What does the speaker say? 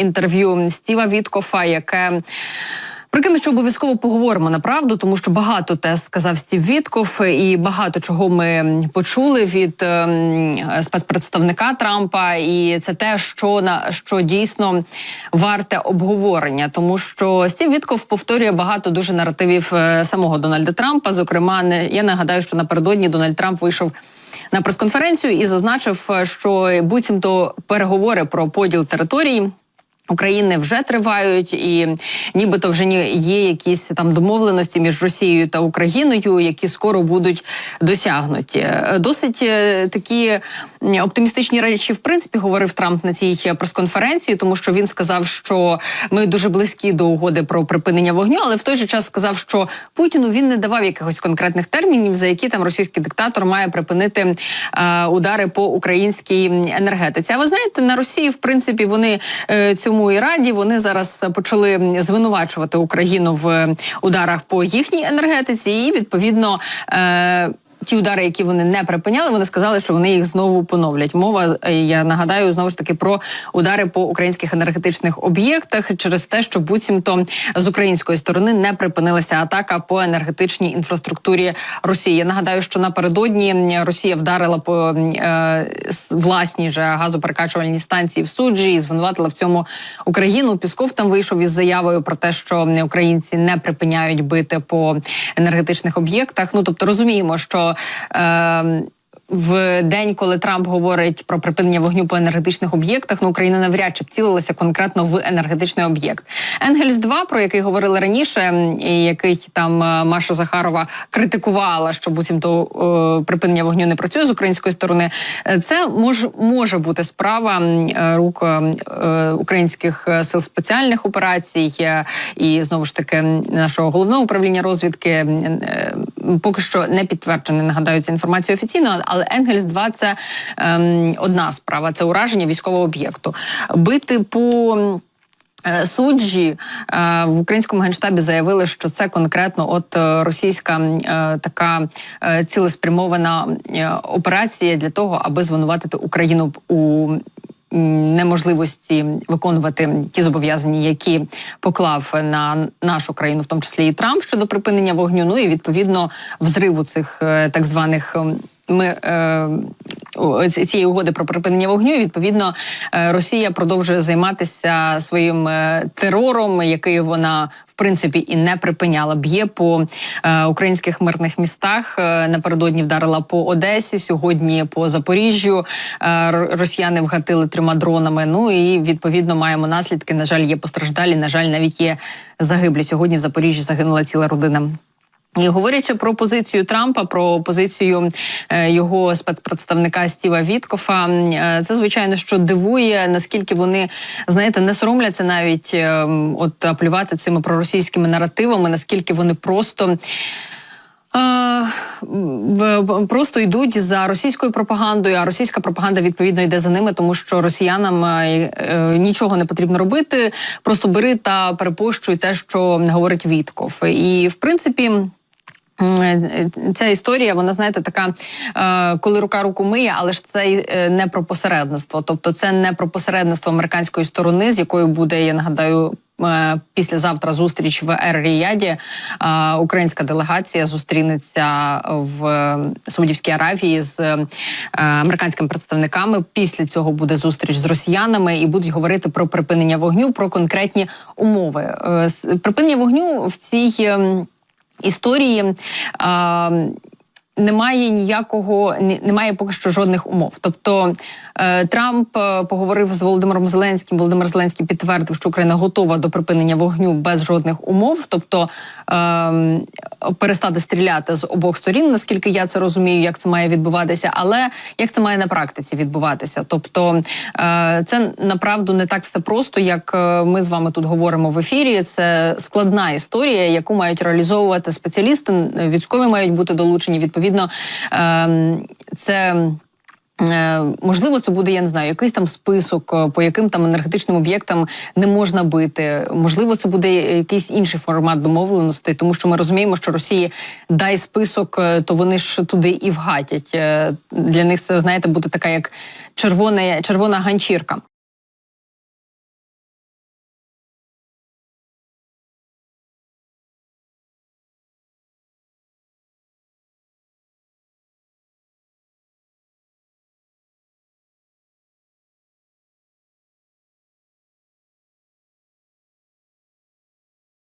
інтерв'ю Стіва Віткофа, яке. Про ми ще обов'язково поговоримо направду, тому що багато те сказав Стів Вітков, і багато чого ми почули від ем, спецпредставника Трампа, і це те, що на що дійсно варте обговорення, тому що Стів Вітков повторює багато дуже наративів е, самого Дональда Трампа. Зокрема, не я нагадаю, що напередодні Дональд Трамп вийшов. На прес-конференцію і зазначив, е, що буцімто переговори про поділ територій України вже тривають, і нібито вже є якісь там домовленості між Росією та Україною, які скоро будуть досягнуті. Е, Досить е, такі оптимістичні речі, в принципі, говорив Трамп на цій прес-конференції, тому що він сказав, що ми дуже близькі до угоди про припинення вогню, але в той же час сказав, що Путіну він не давав якихось конкретних термінів, за які там російський диктатор має припинити е, удари по українській енергетиці. А ви знаєте, на Росії, в принципі, вони е, цьому і раді. Вони зараз почали звинувачувати Україну в ударах по їхній енергетиці, і відповідно. Ті удари, які вони не припиняли, вони сказали, що вони їх знову поновлять. Мова е, я нагадаю знову ж таки про удари по українських енергетичних об'єктах через те, що буцімто з української сторони не припинилася атака по енергетичній інфраструктурі Росії. Я нагадаю, що напередодні Росія вдарила по е, власній же газоперекачувальній станції в суджі і звинуватила в цьому Україну. Пісков там вийшов із заявою про те, що українці не припиняють бити по енергетичних об'єктах. Ну тобто розуміємо, що е, в день, коли Трамп говорить про припинення вогню по енергетичних об'єктах, ну Україна навряд чи вцілилася конкретно в енергетичний об'єкт. Енгельс 2 про який говорили раніше, і який там е, Маша Захарова критикувала, що буцімто е, припинення вогню не працює з української сторони. е, Це може може бути справа рук е, українських сил спеціальних операцій і знову ж таки нашого головного управління розвідки. е, Поки що не підтверджена, нагадаю, ця інформація офіційно, але Енгельс 2 це ем, одна справа, це ураження військового об'єкту. Бити по е, суджі е, в українському генштабі заявили, що це конкретно от е, російська така цілеспрямована операція для того, аби звинуватити Україну у неможливості виконувати ті зобов'язання, які поклав на нашу країну, в тому числі і Трамп щодо припинення вогню. Ну і відповідно взриву цих е, так званих. ем, Ми е, цієї угоди про припинення вогню. І, Відповідно, е, Росія продовжує займатися своїм е, терором, який вона в принципі і не припиняла. Б'є по е, українських мирних містах. Напередодні вдарила по Одесі. Сьогодні по Запоріжжю. Росіяни вгатили трьома дронами. Ну і відповідно маємо наслідки. На жаль, є постраждалі. На жаль, навіть є загиблі. Сьогодні в Запоріжжі загинула ціла родина. І говорячи про позицію Трампа, про позицію е, його спецпредставника Стіва Віткофа, е, це звичайно що дивує, наскільки вони знаєте, не соромляться навіть е, от аплювати цими проросійськими наративами, наскільки вони просто. Просто йдуть за російською пропагандою, а російська пропаганда відповідно йде за ними, тому що росіянам нічого не потрібно робити. Просто бери та перепощуй те, що говорить Вітков. І в принципі. М, Ця історія, вона знаєте, така, е, коли рука руку миє, але ж це е, не про посередництво. Тобто, це не про посередництво американської сторони, з якою буде, я нагадаю. е, Післязавтра зустріч в Ер-Ріяді. Е, Українська делегація зустрінеться в е, Саудівській Аравії з е, американськими представниками. Після цього буде зустріч з росіянами і будуть говорити про припинення вогню, про конкретні умови. Е, Припинення вогню в цій. Історії немає ніякого, ні- немає поки що жодних умов. Тобто е, Трамп е, поговорив з Володимиром Зеленським. Володимир Зеленський підтвердив, що Україна готова до припинення вогню без жодних умов, тобто е, перестати стріляти з обох сторін, наскільки я це розумію, як це має відбуватися, але як це має на практиці відбуватися. Тобто е, це направду не так все просто, як ми з вами тут говоримо в ефірі. Це складна історія, яку мають реалізовувати спеціалісти. Військові мають бути долучені. Відповідно, е, це. Е, Можливо, це буде, я не знаю, якийсь там список, е, по яким там енергетичним об'єктам не можна бити. Можливо, це буде якийсь інший формат домовленостей, тому що ми розуміємо, що Росії дай список, е, то вони ж туди і вгатять. Для них це знаєте, буде така як червона, червона ганчірка.